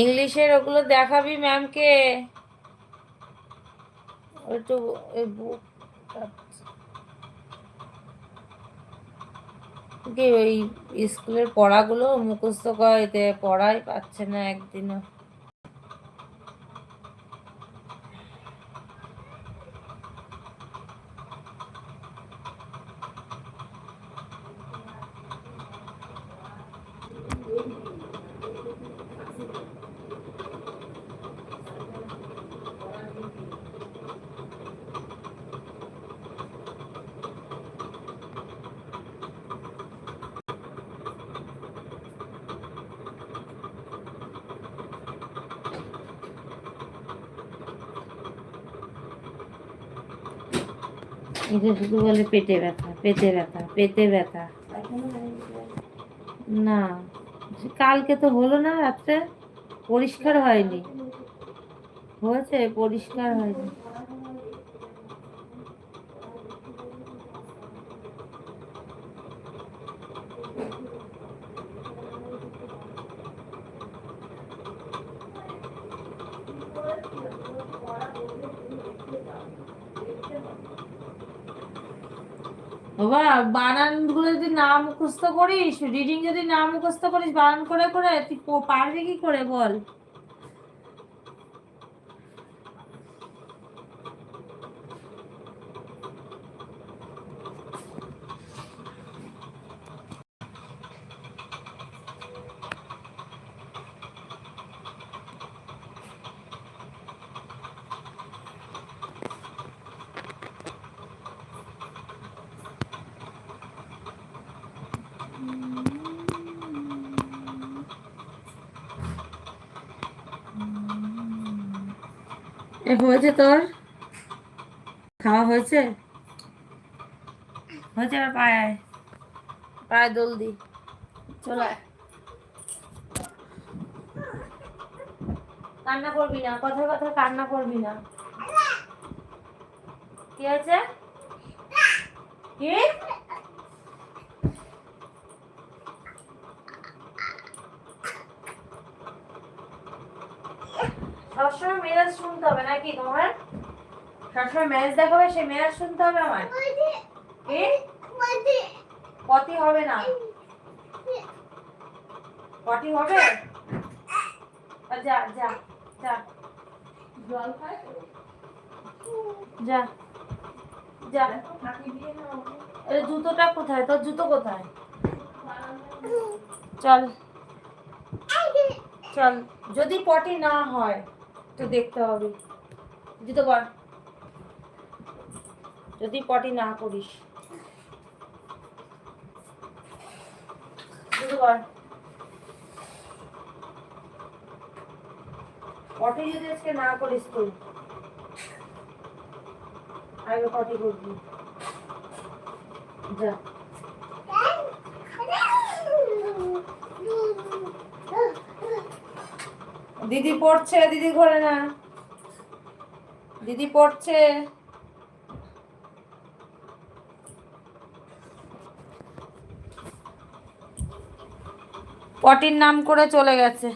ইংলিশের ওগুলো দেখাবি ম্যামকে? একটু ওই বুক কি ওই স্কুলের পড়াগুলো মুখস্থ করাইতে, পড়াই পাচ্ছে না একদিনও। এটা শুধু বলে পেটে ব্যথা পেটে ব্যথা পেটে ব্যথা। না, কালকে তো হলো না রাত্রে, পরিষ্কার হয়নি। হয়েছে, পরিষ্কার হয়নি। বাবা, বানানগুলো যদি না মুখস্থ করিস রিডিং যদি না মুখস্থ করিস, বানান করে করে, তুই পারবি কি করে বল? হয়েছে তোর? খাওয়া হয়েছে? হয়েছে পায়ে পায়ে দোল দি। চলে। কান্না করবি না কথা কথা কান্না করবি না। কি আছে কি? সবসময় মেজাজ শুনতে হবে নাকি তোমার? সবসময় ম্যাচ দেখাবে মেজাজ শুনতে হবে আমার কি? পটি হবে না? পটি হবে? যা যা যা। জল খায়? যা যা। জুতোটা কোথায়? তোর জুতো কোথায়? চল। চল। যদি পটি না হয় তো দেখতে হবে। জুতো পর। যদি পটি না করিস পটি যদি আজকে না করিস তুই। আগে পটি করবি। যা। দিদি পড়ছে দিদি ঘরে না। দিদি পড়ছে। পটির নাম করে চলে গেছে।